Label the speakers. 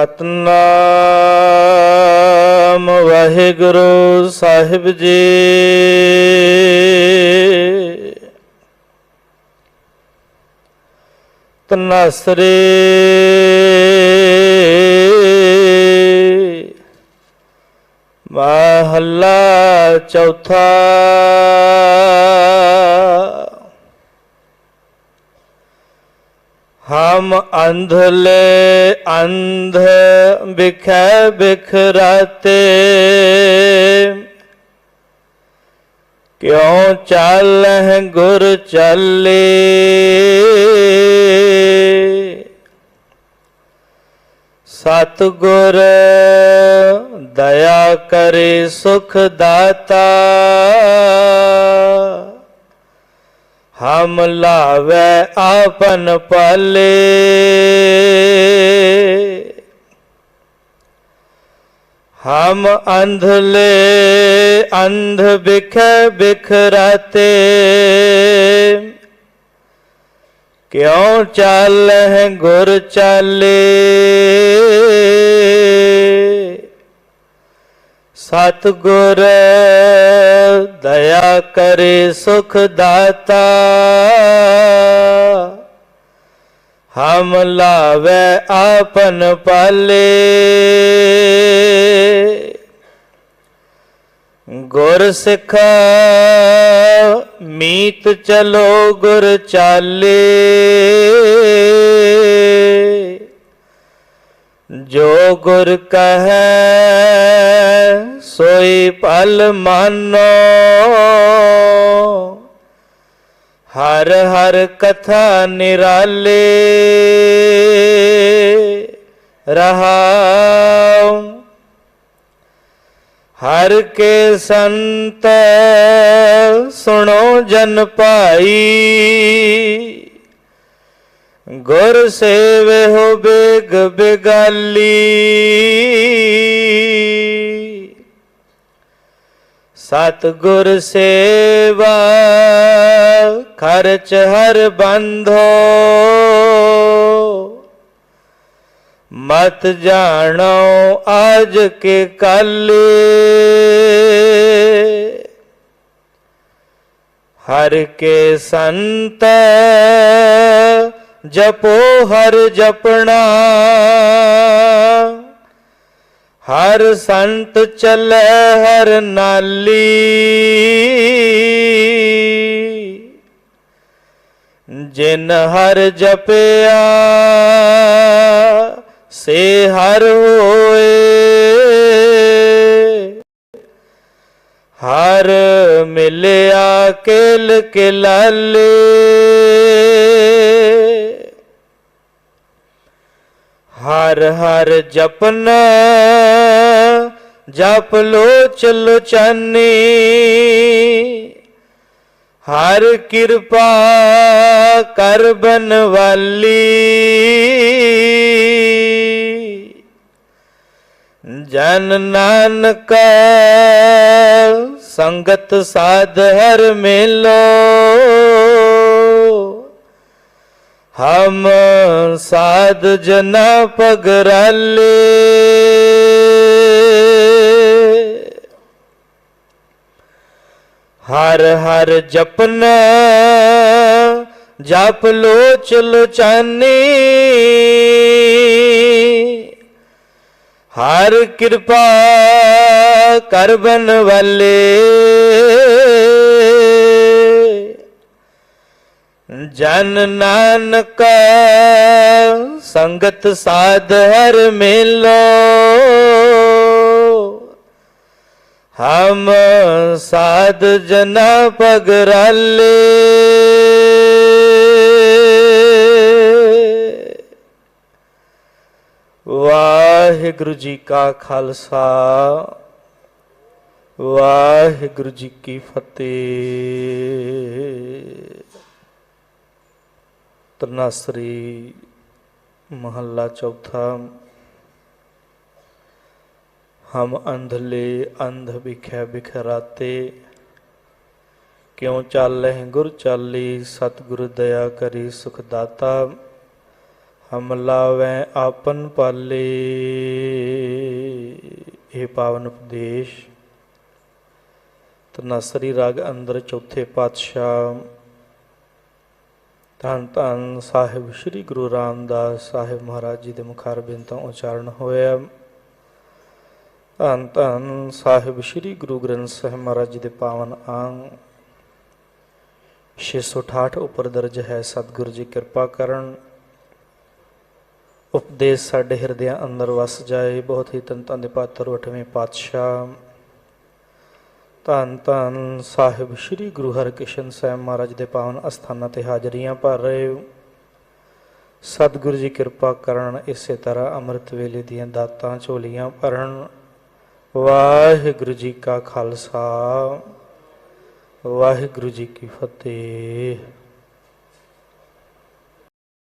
Speaker 1: ਸਤਨਾਮ ਵਾਹਿਗੁਰੂ ਸਾਹਿਬ ਜੀ। ਤਨਸਰੇ। ਮਹੱਲਾ ਚੌਥਾ। ਹਮ ਅੰਧਲੇ ਅੰਧ ਬਿਖੈ ਬਿਖਰਾਤੇ। ਕਿਉ ਚਾਲਹਿ ਗੁਰ ਚਾਲੇ? ਸਤ ਗੁਰ ਦਇਆ ਕਰੇ ਸੁਖ ਦਾਤਾ। ਹਮ ਲਾਵੇ ਆਪਨ ਪਾਲੇ। ਹਮ ਅੰਧਲੇ ਅੰਧ ਬਿਖੈ ਬਿਖਰਾਤੇ। ਕਿਉ ਚਾਲਹਿ ਗੁਰ ਚਾਲੇ? ਸਤਗੁਰ, ਦਇਆ ਕਰੇ ਸੁਖ ਦਾਤਾ। ਹਮ ਲਾਵੇ ਆਪਨ ਪਾਲੇ। ਗੁਰ ਸਿੱਖ ਮੀਤ ਚਲੋ ਗੁਰ ਚਾਲੇ। ਜੋ ਗੁਰ ਕਹੈ, ਸੋਈ ਪਲ ਮਾਨੋ। ਹਰ ਹਰ ਕਥਾ ਨਿਰਾਲੇ ਰਹਾਉ। ਹਰ ਕੇ ਸੰਤ ਸੁਣੋ ਜਨ ਭਾਈ। ਗੁਰ ਸੇਵੇ ਹੋ ਬੇਗ ਬੇਗਾਲੀ। ਸਤ ਗੁਰ ਸੇਵਾ ਖਰਚ ਹਰ ਬੰਧੋ। ਮਤ ਜਾਣੋ ਆਜ ਕੇ ਕੱਲ। ਹਰ ਕੇ ਸੰਤ ਜਪੋ ਹਰ ਜਪਣਾ। ਹਰ ਸੰਤ ਚੱਲੇ ਹਰ ਨਾਲੀ। ਜਿਨ ਹਰ ਜਪਿਆ, ਸੇ ਹਰ ਹੋਏ। ਹਰ ਮਿਲਿਆ ਕੇਲ ਕੇ ਹਰ ਹਰ ਜਪਨ, ਜਪ ਲੋ ਚਲੋ ਚਾਨੀ। ਹਰ ਕਿਰਪਾ ਕਰ ਬਨਵਾਲੀ। ਜਨ ਨਾਨਕ ਸੰਗਤ ਸਾਧ ਹਰ ਮੇਲੋ। ਹਮ ਸਾਧ ਜਨਾ ਪਗਰਾਲੇ। ਹਰ ਹਰ ਜਪਨ ਜਪ ਲੋਚ ਲੋਚਾਨੀ। ਹਰ ਕਿਰਪਾ ਕਰ ਬਨਵਾਲੇ ਜਨ ਨਾਨਕ ਸੰਗਤ ਸਾਧ ਹਰ ਮੇਲੋ। ਹਮ ਸਾਧ ਜਨਾ ਪਗਰਾਲੇ ਵਾਹਿਗੁਰੂ ਜੀ ਕਾ ਖਾਲਸਾ। ਵਾਹਿਗੁਰੂ ਜੀ ਕੀ ਫਤਿਹ। ਤਨਾਸਰੀ ਮਹੱਲਾ ਚੌਥਾ ਹਮ ਅੰਧਲੇ ਅੰਧ ਵਿਖੇ ਬਿਖਰਾਤੇ ਕਿਉ ਚਾਲੈ ਗੁਰ ਚਾਲੀ ਸਤਿਗੁਰ ਦਇਆ ਕਰੀ ਸੁਖ ਦਾਤਾ ਹਮ ਲਾਵੈ ਆਪਨ ਪਾਲੇ ਇਹ ਪਾਵਨ ਉਪਦੇਸ਼ ਤਨਸਰੀ ਰਾਗ ਅੰਦਰ ਚੌਥੇ ਪਾਤਸ਼ਾਹ ਧੰਨ ਧੰਨ ਸਾਹਿਬ ਸ੍ਰੀ ਗੁਰੂ ਰਾਮਦਾਸ ਸਾਹਿਬ ਮਹਾਰਾਜ ਜੀ ਦੇ ਮੁਖਾਰ ਤੋਂ ਉਚਾਰਨ ਹੋਇਆ। ਧੰਨ ਧੰਨ ਸਾਹਿਬ ਸ੍ਰੀ ਗੁਰੂ ਗ੍ਰੰਥ ਸਾਹਿਬ ਮਹਾਰਾਜ ਜੀ ਦੇ ਪਾਵਨ ਅੰਗ। 668 ਉੱਪਰ ਦਰਜ ਹੈ, ਸਤਿਗੁਰੂ ਜੀ ਕਿਰਪਾ ਕਰਨ। ਉਪਦੇਸ਼ ਸਾਡੇ ਹਿਰਦਿਆਂ ਅੰਦਰ ਵਸ ਜਾਏ। ਬਹੁਤ ਹੀ ਤਨ ਤਨ ਦੇ ਪਾਤਰ 8ਵੇਂ ਪਾਤਸ਼ਾਹ। ਧੰਨ ਧੰਨ ਸਾਹਿਬ ਸ੍ਰੀ ਗੁਰੂ ਹਰਕ੍ਰਿਸ਼ਨ ਸਾਹਿਬ ਮਹਾਰਾਜ ਦੇ ਪਾਵਨ ਅਸਥਾਨਾਂ ਤੇ ਹਾਜ਼ਰੀਆਂ ਭਰ ਰਹੇ ਸਤਿਗੁਰੂ ਜੀ ਕਿਰਪਾ ਕਰਨ ਇਸੇ ਤਰ੍ਹਾਂ ਅੰਮ੍ਰਿਤ ਵੇਲੇ ਦੀਆਂ ਦਾਤਾਂ ਝੋਲੀਆਂ ਭਰਨ। ਵਾਹਿਗੁਰੂ ਜੀ ਕਾ ਖਾਲਸਾ, ਵਾਹਿਗੁਰੂ ਜੀ ਕੀ ਫਤਿਹ।